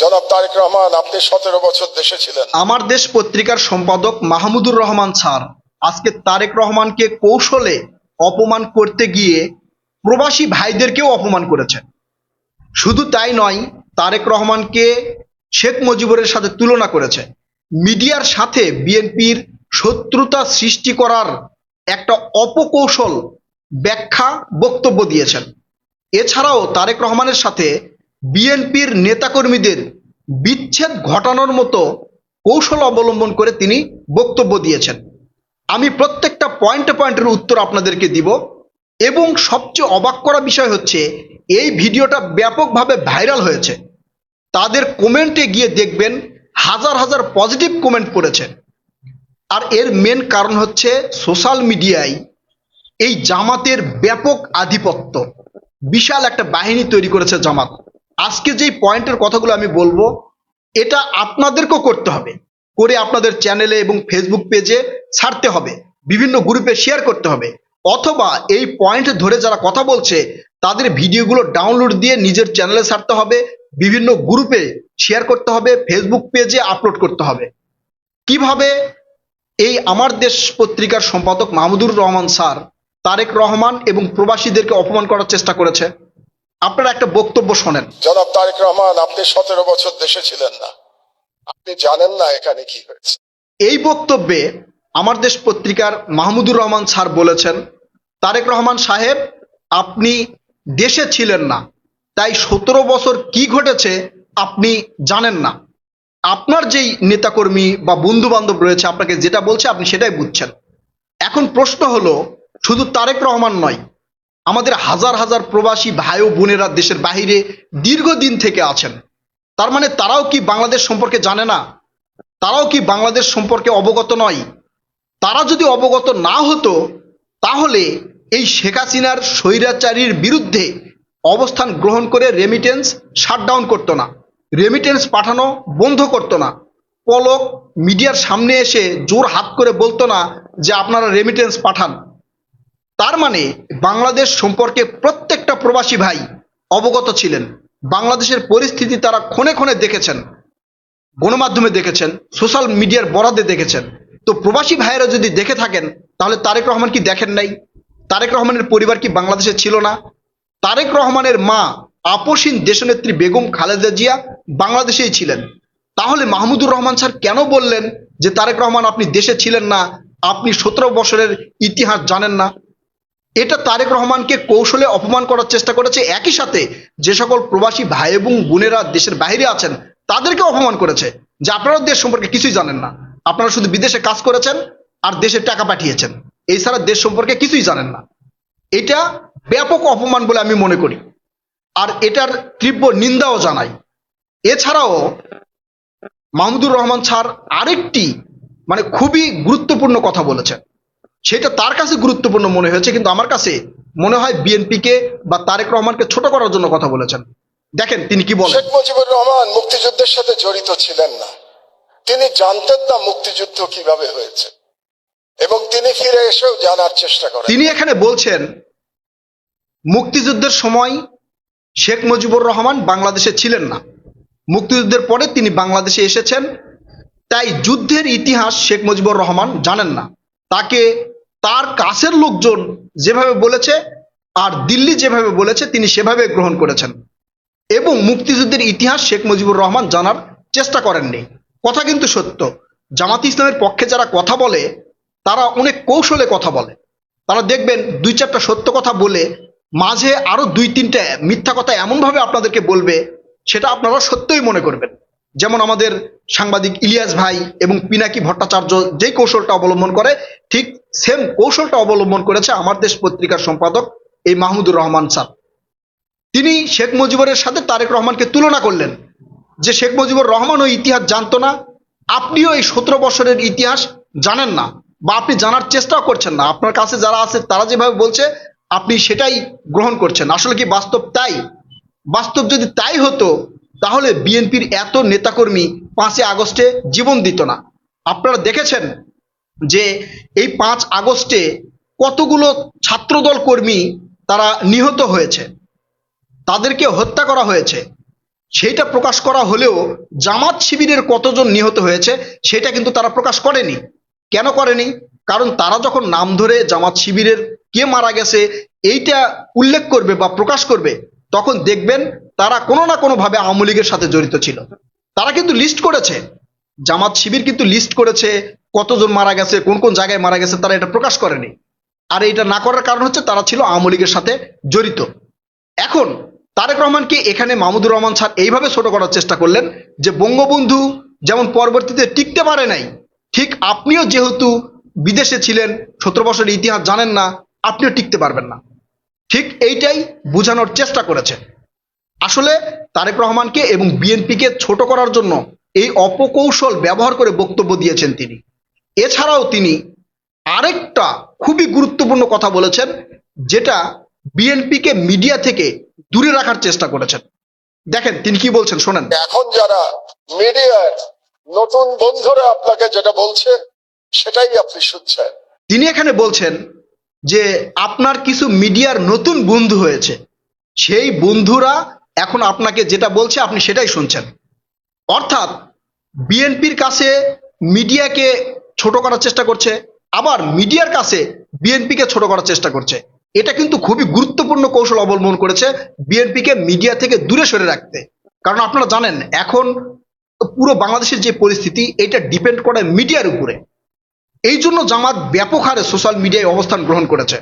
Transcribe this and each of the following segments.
জনাব তারেক রহমান, আপনি সতেরো বছর দেশে ছিলেন। আমার দেশ পত্রিকার সম্পাদক মাহমুদুর রহমান স্যার, আজকে তারেক রহমানকে কৌশলে অপমান করতে গিয়ে প্রবাসী ভাইদেরকেও অপমান করেছে শুধু তাই নয়, তারেক রহমানকে শেখ মুজিবুরের সাথে তুলনা করেছে মিডিয়ার সাথে বিএনপির শত্রুতা সৃষ্টি করার একটা অপকৌশল ব্যাখ্যা বক্তব্য দিয়েছেন। এছাড়াও তারেক রহমানের সাথে বিএনপির নেতাকর্মীদের বিচ্ছেদ ঘটানোর মতো কৌশল অবলম্বন করে তিনি বক্তব্য দিয়েছেন। আমি প্রত্যেকটা পয়েন্টে পয়েন্টের উত্তর আপনাদেরকে দিব এবং সবচেয়ে অবাক করা বিষয় হচ্ছে, এই ভিডিওটা ব্যাপকভাবে ভাইরাল হয়েছে। তাদের কমেন্টে গিয়ে দেখবেন হাজার হাজার পজিটিভ কমেন্ট পড়েছে। আর এর মেন কারণ হচ্ছে সোশ্যাল মিডিয়ায় এই জামাতের ব্যাপক আধিপত্য। বিশাল একটা বাহিনী তৈরি করেছে জামাত। আজকে যেই পয়েন্টের কথাগুলো আমি বলব, এটা আপনাদেরকেও করতে হবে। করে আপনাদের চ্যানেলে এবং ফেসবুক পেজে ছাড়তে হবে। বিভিন্ন গ্রুপে শেয়ার করতে হবে। অথবা এই পয়েন্ট ধরে যারা কথা বলছে, তাদের ভিডিওগুলো ডাউনলোড দিয়ে নিজের চ্যানেলে ছাড়তে হবে। বিভিন্ন গ্রুপে শেয়ার করতে হবে ফেসবুক পেজে আপলোড করতে হবে। কীভাবে? এই আমার দেশ পত্রিকার সম্পাদক মাহমুদুর রহমান স্যার, তারেক রহমান এবং প্রবাসীদেরকে অপমান করার চেষ্টা করেছে। আপনারা একটা বক্তব্য শোনেন। জনাব তারেক রহমান আপনি সতেরো বছর দেশে ছিলেন না। আপনি জানেন না এখানে কি হয়েছে। এই বক্তব্যে আমার দেশ পত্রিকার মাহমুদুর রহমান স্যার বলেছেন তারেক রহমান সাহেব আপনি দেশে ছিলেন না তাই সতেরো বছর কি ঘটেছে আপনি জানেন না। আপনার যেই নেতাকর্মী বা বন্ধু বান্ধব রয়েছে আপনাকে যেটা বলছে আপনি সেটাই বুঝছেন। এখন প্রশ্ন হলো শুধু তারেক রহমান নয় আমাদের হাজার হাজার প্রবাসী ভাই ও বোনেরা দেশের বাহিরে দীর্ঘদিন থেকে আছেন। তার মানে তারাও কি বাংলাদেশ সম্পর্কে জানে না? তারাও কি বাংলাদেশ সম্পর্কে অবগত নয়? তারা যদি অবগত না হতো, তাহলে এই শেখ হাসিনার স্বৈরাচারীর বিরুদ্ধে অবস্থান গ্রহণ করে রেমিটেন্স শাটডাউন করতো না। রেমিটেন্স পাঠানো বন্ধ করতো না। পলক মিডিয়ার সামনে এসে জোর হাত করে বলতো না যে আপনারা রেমিটেন্স পাঠান। তার মানে বাংলাদেশ সম্পর্কে প্রত্যেকটা প্রবাসী ভাই অবগত ছিলেন। বাংলাদেশের পরিস্থিতি তারা ক্ষণে ক্ষণে দেখেছেন, গণমাধ্যমে দেখেছেন, সোশ্যাল মিডিয়ার বরাদে দেখেছেন। তো প্রবাসী ভাইয়েরা যদি দেখে থাকেন, তাহলে তারেক রহমান কি দেখেন নাই? তারেক রহমানের পরিবার কি বাংলাদেশে ছিল না? তারেক রহমানের মা আপসীন দেশনেত্রী বেগম খালেদা জিয়া বাংলাদেশেই ছিলেন। তাহলে মাহমুদুর রহমান স্যার কেন বললেন যে তারেক রহমান আপনি দেশে ছিলেন না? আপনি সতেরো বছরের ইতিহাস জানেন না? এটা তারেক রহমানকে কৌশলে অপমান করার চেষ্টা করেছে। একই সাথে যে সকল প্রবাসী ভাই এবং বোনেরা দেশের বাইরে আছেন, তাদেরকে অপমান করেছে, যে আপনারা দেশ সম্পর্কে কিছুই জানেন না। আপনারা শুধু বিদেশে কাজ করেছেন আর দেশে টাকা পাঠিয়েছেন। এছাড়া দেশ সম্পর্কে কিছুই জানেন না। এটা ব্যাপক অপমান বলে আমি মনে করি। আর এটার তীব্র নিন্দাও জানাই। এছাড়াও মাহমুদুর রহমান স্যার আরেকটি মানে খুবই গুরুত্বপূর্ণ কথা বলেছেন। সেটা তার কাছে গুরুত্বপূর্ণ মনে হয়েছে কিন্তু আমার কাছে মনে হয় বিএনপিকে বা তারেক রহমানকে ছোট করার জন্য কথা বলেছেন। দেখেন তিনি কি বলেন। শেখ মুজিবুর রহমান মুক্তিযুদ্ধের সাথে জড়িত ছিলেন না। তিনি জানতেন না মুক্তিযুদ্ধ কীভাবে হয়েছে। এবং তিনি ফিরে এসেও জানার চেষ্টা করেন। তিনি এখানে বলছেন মুক্তিযুদ্ধের সময় শেখ মুজিবুর রহমান বাংলাদেশে ছিলেন না। মুক্তিযুদ্ধের পরে তিনি বাংলাদেশে এসেছেন তাই যুদ্ধের ইতিহাস শেখ মুজিবুর রহমান জানেন না। তাকে তার কাছের লোকজন যেভাবে বলেছে, আর দিল্লি যেভাবে বলেছে, তিনি সেভাবে গ্রহণ করেছেন। এবং মুক্তিযুদ্ধের ইতিহাস শেখ মুজিবুর রহমান জানার চেষ্টা করেননি। কথা কিন্তু সত্য। জামাত ইসলামের পক্ষে যারা কথা বলে, তারা অনেক কৌশলে কথা বলে। তারা দেখবেন, দুই চারটা সত্য কথা বলে, মাঝে আরও দুই তিনটা মিথ্যা কথা এমনভাবে আপনাদেরকে বলবে, সেটা আপনারা সত্যই মনে করবেন। যেমন আমাদের সাংবাদিক ইলিয়াস ভাই এবং পিনাকি ভট্টাচার্য যেই কৌশলটা অবলম্বন করে, ঠিক সেম কৌশলটা অবলম্বন করেছে আমার দেশ পত্রিকার সম্পাদক এই মাহমুদুর রহমান স্যার। তিনি শেখ মুজিবুরের সাথে তারেক রহমানকে তুলনা করলেন যে শেখ মুজিবুর রহমান ওই ইতিহাস জানতো না, আপনিও এই সতেরো বছরের ইতিহাস জানেন না বা আপনি জানার চেষ্টাও করছেন না। আপনার কাছে যারা আছে তারা যেভাবে বলছে, আপনি সেটাই গ্রহণ করছেন। আসলে কি বাস্তব তাই? বাস্তব যদি তাই হতো, তাহলে বিএনপির এত নেতাকর্মী পাঁচই আগস্টে জীবন দিত না। আপনারা দেখেছেন যে এই পাঁচ আগস্টে কতগুলো ছাত্রদল কর্মী তারা নিহত হয়েছে, তাদেরকে হত্যা করা হয়েছে, সেইটা প্রকাশ করা হলেও জামাত শিবিরের কতজন নিহত হয়েছে সেটা কিন্তু তারা প্রকাশ করেনি। কেন করেনি? কারণ তারা যখন নাম ধরে জামাত শিবিরের কে মারা গেছে, এইটা উল্লেখ করবে বা প্রকাশ করবে, তখন দেখবেন তারা কোনো না কোনোভাবে আওয়ামী লীগের সাথে জড়িত ছিল। তারা কিন্তু লিস্ট করেছে। জামাত শিবির কিন্তু লিস্ট করেছে কতজন মারা গেছে, কোন কোন জায়গায় মারা গেছে তারা এটা প্রকাশ করেনি। আর এটা না করার কারণ হচ্ছে তারা ছিল আওয়ামী লীগের সাথে জড়িত। এখন তারেক রহমানকে এখানে মাহমুদুর রহমান স্যার এইভাবে ছোট করার চেষ্টা করলেন যে বঙ্গবন্ধু যেমন পরবর্তীতে টিকতে পারে নাই, ঠিক আপনিও যেহেতু বিদেশে ছিলেন, সতেরো বছরের ইতিহাস জানেন না, আপনিও টিকতে পারবেন না। ঠিক এইটাই বোঝানোর চেষ্টা করেছে আসলে তারেক রহমানকে এবং বিএনপিকে ছোট করার জন্য এই অপকৌশল ব্যবহার করে বক্তব্য দিয়েছেন তিনি। এছাড়াও তিনি আরেকটা খুবই গুরুত্বপূর্ণ কথা বলেছেন যেটা বিএনপিকে মিডিয়া থেকে দূরে রাখার চেষ্টা করেছেন। দেখেন তিনি কি বলছেন শোনেন। এখন যারা মিডিয়ার নতুন বন্ধুরা আপনাকে যেটা বলছে সেটাই আপনি শুনছেন। তিনি এখানে বলছেন যে আপনার কিছু মিডিয়ার নতুন বন্ধু হয়েছে। সেই বন্ধুরা এখন আপনাকে যেটা বলছে আপনি সেটাই শুনছেন। অর্থাৎ বিএনপির কাছে মিডিয়াকে ছোট করার চেষ্টা করছে, আবার মিডিয়ার কাছে বিএনপিকে ছোট করার চেষ্টা করছে। এটা কিন্তু খুবই গুরুত্বপূর্ণ কৌশল অবলম্বন করেছে বিএনপিকে মিডিয়া থেকে দূরে সরে রাখতে। কারণ আপনারা জানেন, এখন পুরো বাংলাদেশের যে পরিস্থিতি, এটা ডিপেন্ড করে মিডিয়ার উপরে। এই জন্য জামাত ব্যাপক হারে সোশ্যাল মিডিয়ায় অবস্থান গ্রহণ করেছে।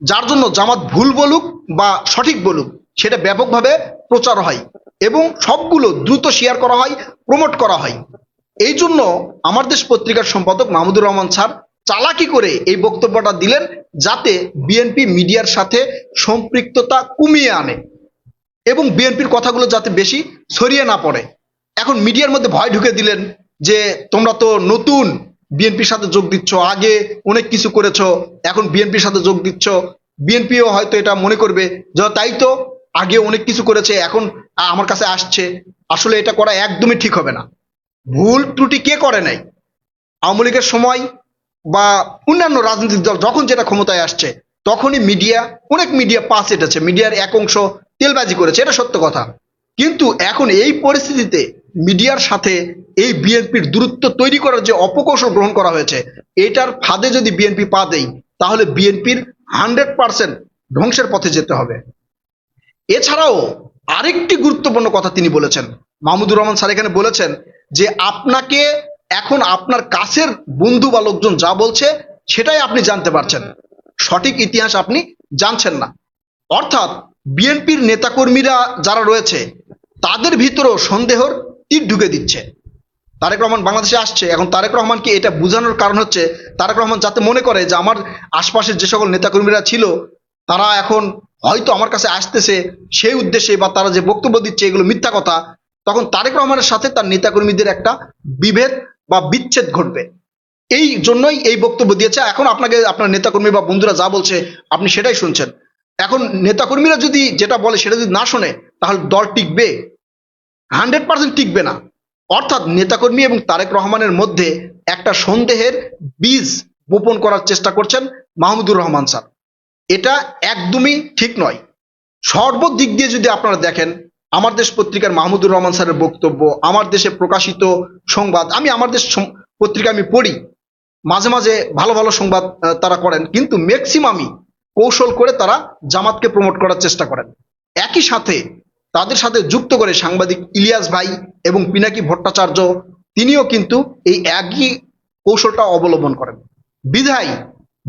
যার জন্য জামাত ভুল বলুক বা সঠিক বলুক, সেটা ব্যাপকভাবে প্রচার হয় এবং সবগুলো দ্রুত শেয়ার করা হয় প্রমোট করা হয়। এই জন্য আমার দেশ পত্রিকার সম্পাদক মাহমুদুর রহমান স্যার চালাকি করে এই বক্তব্যটা দিলেন যাতে বিএনপি মিডিয়ার সাথে সম্পৃক্ততা কমিয়ে আনে এবং বিএনপির কথাগুলো যাতে বেশি ছড়িয়ে না পড়ে। এখন মিডিয়ার মধ্যে ভয় ঢুকে দিলেন যে, তোমরা তো নতুন বিএনপির সাথে যোগ দিচ্ছ, আগে অনেক কিছু করেছ, এখন বিএনপির সাথে যোগ দিচ্ছ। বিএনপিও হয়তো এটা মনে করবে যে তাই তো, আগে অনেক কিছু করেছে, এখন আমার কাছে আসছে। আসলে এটা করা একদমই ঠিক হবে না। ভুল ত্রুটি কে করে নাই? আওয়ামী লীগের সময় বা অন্যান্য রাজনৈতিক দল যখন যেটা ক্ষমতায় আসছে, তখনই মিডিয়া অনেক মিডিয়া পাস এটেছে। মিডিয়ার এক অংশ তেলবাজি করেছে, এটা সত্য কথা। কিন্তু এখন এই পরিস্থিতিতে মিডিয়ার সাথে এই বিএনপির দূরত্ব তৈরি করার যে অপকৌশল গ্রহণ করা হয়েছে, এটার ফাঁদে যদি বিএনপি পা দেয়, তাহলে বিএনপির হান্ড্রেড পার্সেন্ট ধ্বংসের পথে যেতে হবে। এছাড়াও আরেকটি গুরুত্বপূর্ণ কথা তিনি বলেছেন। মাহমুদুর রহমান স্যার এখানে বলেছেন যে আপনাকে এখন আপনার কাছের বন্ধু বা লোকজন যা বলছে, সেটাই আপনি জানতে পারছেন। সঠিক ইতিহাস আপনি জানছেন না। অর্থাৎ বিএনপির নেতাকর্মীরা যারা রয়েছে, তাদের ভিতরেও সন্দেহর তীর ঢুকে দিচ্ছে। তারেক রহমান বাংলাদেশে আসছে। এখন তারেক রহমানকে এটা বোঝানোর কারণ হচ্ছে, তারেক রহমান যাতে মনে করে যে আমার আশপাশের যে সকল নেতাকর্মীরা ছিল, তারা এখন হয়তো আমার কাছে আসতেছে সেই উদ্দেশ্যে বা তারা যে বক্তব্য দিচ্ছে, এগুলো মিথ্যা কথা তখন তারেক রহমানের সাথে তার নেতাকর্মীদের একটা বিভেদ বা বিচ্ছেদ ঘটবে। এই জন্যই এই বক্তব্য দিয়েছে। এখন আপনাকে, আপনার নেতাকর্মী বা বন্ধুরা যা বলছে, আপনি সেটাই শুনছেন। এখন নেতাকর্মীরা যদি যেটা বলে সেটা যদি না শোনে, তাহলে দল টিকবে। হান্ড্রেড পার্সেন্ট টিকবে না। অর্থাৎ নেতাকর্মী এবং তারেক রহমানের মধ্যে একটা সন্দেহের বীজ বোপন করার চেষ্টা করছেন মাহমুদুর রহমান স্যার। এটা একদমই ঠিক নয়। সর্বদিক দিয়ে যদি আপনারা দেখেন আমার দেশ পত্রিকার মাহমুদুর রহমান স্যারের বক্তব্য, আমার দেশে প্রকাশিত সংবাদ, আমি আমার দেশ পত্রিকা আমি পড়ি। মাঝে মাঝে ভালো ভালো সংবাদ তারা করেন, কিন্তু ম্যাক্সিমামই কৌশল করে তারা জামাতকে প্রমোট করার চেষ্টা করেন। একই সাথে তাদের সাথে যুক্ত করে সাংবাদিক ইলিয়াস ভাই এবং পিনাকি ভট্টাচার্য, তিনিও কিন্তু এই একই কৌশলটা অবলম্বন করেন। বিধায়,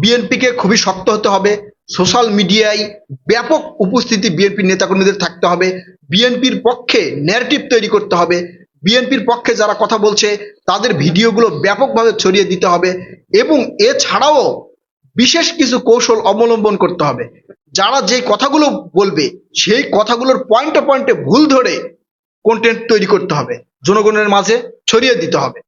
বিএনপিকে খুবই শক্ত হতে হবে সোশ্যাল মিডিয়ায় ব্যাপক উপস্থিতি বিএনপির নেতাকর্মীদের থাকতে হবে। বিএনপির পক্ষে ন্যারেটিভ তৈরি করতে হবে। বিএনপির পক্ষে যারা কথা বলছে, তাদের ভিডিওগুলো ব্যাপকভাবে ছড়িয়ে দিতে হবে এবং এছাড়াও বিশেষ কিছু কৌশল অবলম্বন করতে হবে। যারা যে কথাগুলো বলবে, সেই কথাগুলোর পয়েন্টে পয়েন্টে ভুল ধরে কন্টেন্ট তৈরি করতে হবে। জনগণের মাঝে ছড়িয়ে দিতে হবে।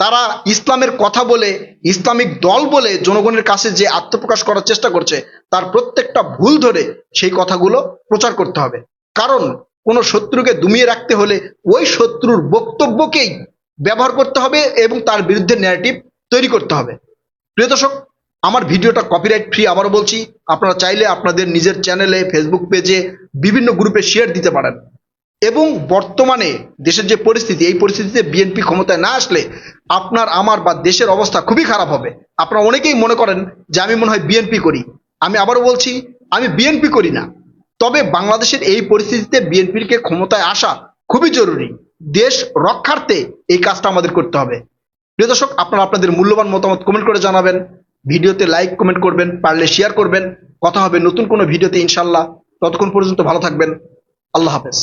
তারা ইসলামের কথা বলে, ইসলামিক দল বলে জনগণের কাছে যে আত্মপ্রকাশ করার চেষ্টা করছে তার প্রত্যেকটা ভুল ধরে সেই কথাগুলো প্রচার করতে হবে। কারণ কোনো শত্রুকে দমিয়ে রাখতে হলে ওই শত্রুর বক্তব্যকেই ব্যবহার করতে হবে এবং তার বিরুদ্ধে ন্যারেটিভ তৈরি করতে হবে। প্রিয় দর্শক, আমার ভিডিওটা কপিরাইট ফ্রি আবারও বলছি, আপনারা চাইলে আপনাদের নিজের চ্যানেলে ফেসবুক পেজে বিভিন্ন গ্রুপে শেয়ার দিতে পারেন। এবং বর্তমানে দেশের যে পরিস্থিতি, এই পরিস্থিতিতে বিএনপি ক্ষমতায় না আসলে আপনার, আমার বা দেশের অবস্থা খুবই খারাপ হবে। আপনারা অনেকেই মনে করেন যে আমি মনে হয় বিএনপি করি। আমি আবারও বলছি, আমি বিএনপি করি না। তবে বাংলাদেশের এই পরিস্থিতিতে বিএনপির কে ক্ষমতায় আসা খুবই জরুরি। দেশ রক্ষার্থে এই কাজটা আমাদের করতে হবে। প্রিয় দর্শক, আপনারা আপনাদের মূল্যবান মতামত কমেন্ট করে জানাবেন। ভিডিওতে লাইক কমেন্ট করবেন, পারলে শেয়ার করবেন। কথা হবে নতুন কোনো ভিডিওতে ইনশাল্লাহ ততক্ষণ পর্যন্ত ভালো থাকবেন। আল্লাহ হাফেজ।